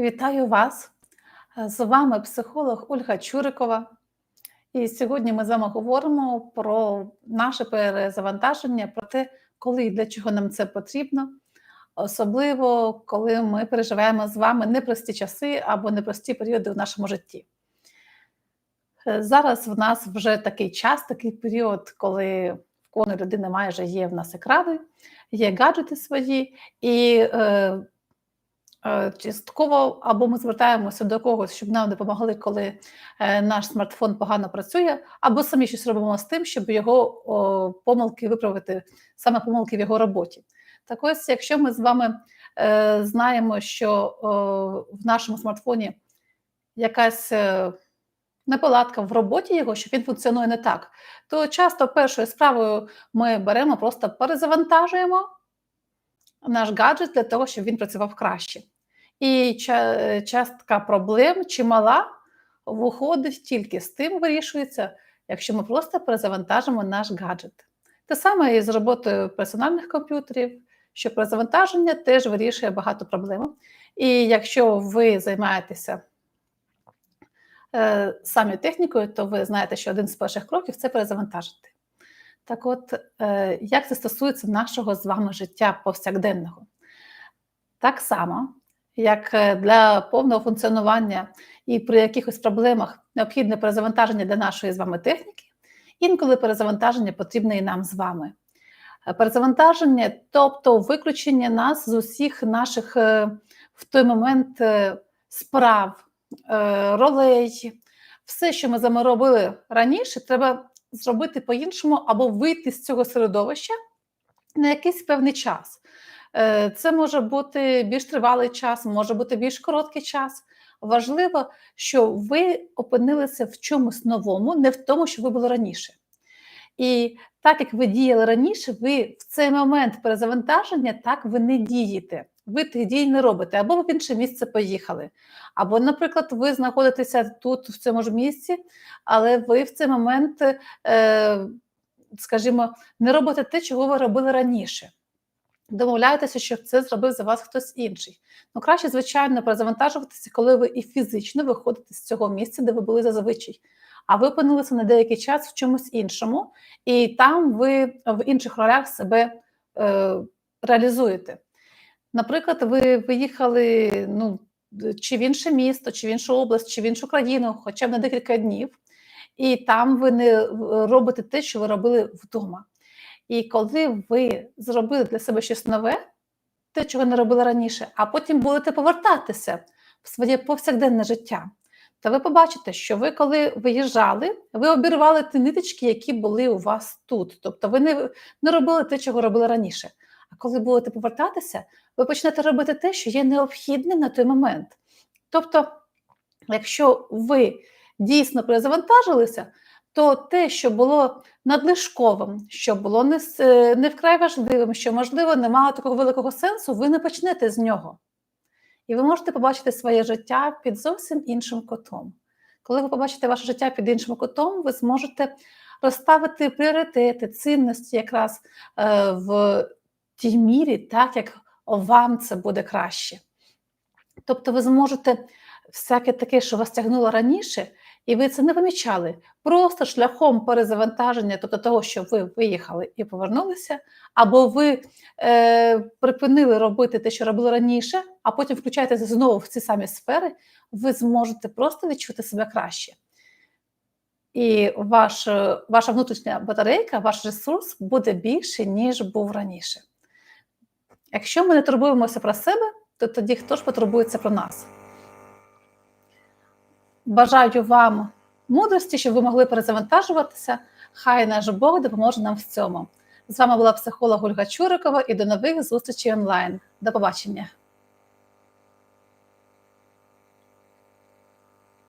Вітаю вас! З вами психолог Ольга Чурикова. І сьогодні ми з вами говоримо про наше перезавантаження, про те, коли і для чого нам це потрібно, особливо коли ми переживаємо з вами непрості часи або непрості періоди в нашому житті. Е, Зараз в нас вже такий час, такий період, коли в кожної людини майже є в нас екрани, є гаджети свої, і е, Частково або ми звертаємося до когось, щоб нам допомогли, коли е, наш смартфон погано працює, або самі щось робимо з тим, щоб його помилки виправити, саме помилки в його роботі. Так ось, якщо ми з вами е, знаємо, що в нашому смартфоні якась е, неполадка в роботі його, що він функціонує не так, то часто першою справою ми беремо, просто перезавантажуємо наш гаджет для того, щоб він працював краще. І частка проблем чимала виходить тільки з тим, вирішується, якщо ми просто перезавантажимо наш гаджет. Те саме і з роботою персональних комп'ютерів, що перезавантаження теж вирішує багато проблем. І якщо ви займаєтеся е, самі технікою, то ви знаєте, що один з перших кроків це перезавантажити. Так от, е, як це стосується нашого з вами життя повсякденного? Так само, як е, для повного функціонування і при якихось проблемах необхідне перезавантаження для нашої з вами техніки, інколи перезавантаження потрібне і нам з вами. Е, Перезавантаження, тобто виключення нас з усіх наших е, в той момент справ, ролей, все, що ми з вами робили раніше, треба зробити по-іншому або вийти з цього середовища на якийсь певний час. Е, Це може бути більш тривалий час, може бути більш короткий час. Важливо, що ви опинилися в чомусь новому, не в тому, що ви були раніше. І так як ви діяли раніше, ви в цей момент перезавантаження так ви не дієте. Ви тих дій не робите, або ви в інше місце поїхали. Або, наприклад, ви знаходитеся тут, в цьому ж місці, але ви в цей момент, е, скажімо, не робите те, чого ви робили раніше. Домовляєтеся, що це зробив за вас хтось інший. Ну, краще, звичайно, перезавантажуватися, коли ви і фізично виходите з цього місця, де ви були зазвичай. А ви опинилися на деякий час в чомусь іншому, і там ви в інших ролях себе е, реалізуєте. Наприклад, ви виїхали ну, чи в інше місто, чи в іншу область, чи в іншу країну, хоча б на декілька днів, і там ви не робите те, що ви робили вдома. І коли ви зробили для себе щось нове, те, чого не робили раніше, а потім будете повертатися в своє повсякденне життя, то ви побачите, що ви, коли виїжджали, ви обірвали ті ниточки, які були у вас тут. Тобто ви не, не робили те, чого робили раніше. А коли будете повертатися, ви почнете робити те, що є необхідним на той момент. Тобто, якщо ви дійсно перезавантажилися, то те, що було надлишковим, що було не, е, не вкрай важливим, що, можливо, не мало такого великого сенсу, ви не почнете з нього. І ви можете побачити своє життя під зовсім іншим кутом. Коли ви побачите ваше життя під іншим кутом, ви зможете розставити пріоритети, цінності якраз е, в тій мірі, так як вам це буде краще. Тобто ви зможете всяке таке, що вас тягнуло раніше, і ви це не помічали. Просто шляхом перезавантаження, тобто того, що ви виїхали і повернулися, або ви е, припинили робити те, що робили раніше, а потім включаєтеся знову в ці самі сфери, ви зможете просто відчути себе краще. І ваш, е, ваша внутрішня батарейка, ваш ресурс буде більший, ніж був раніше. Якщо ми не турбуємося про себе, то тоді хто ж потурбується про нас? Бажаю вам мудрості, щоб ви могли перезавантажуватися. Хай наш Бог допоможе нам в цьому. З вами була психолог Ольга Чурикова і до нових зустрічей онлайн. До побачення!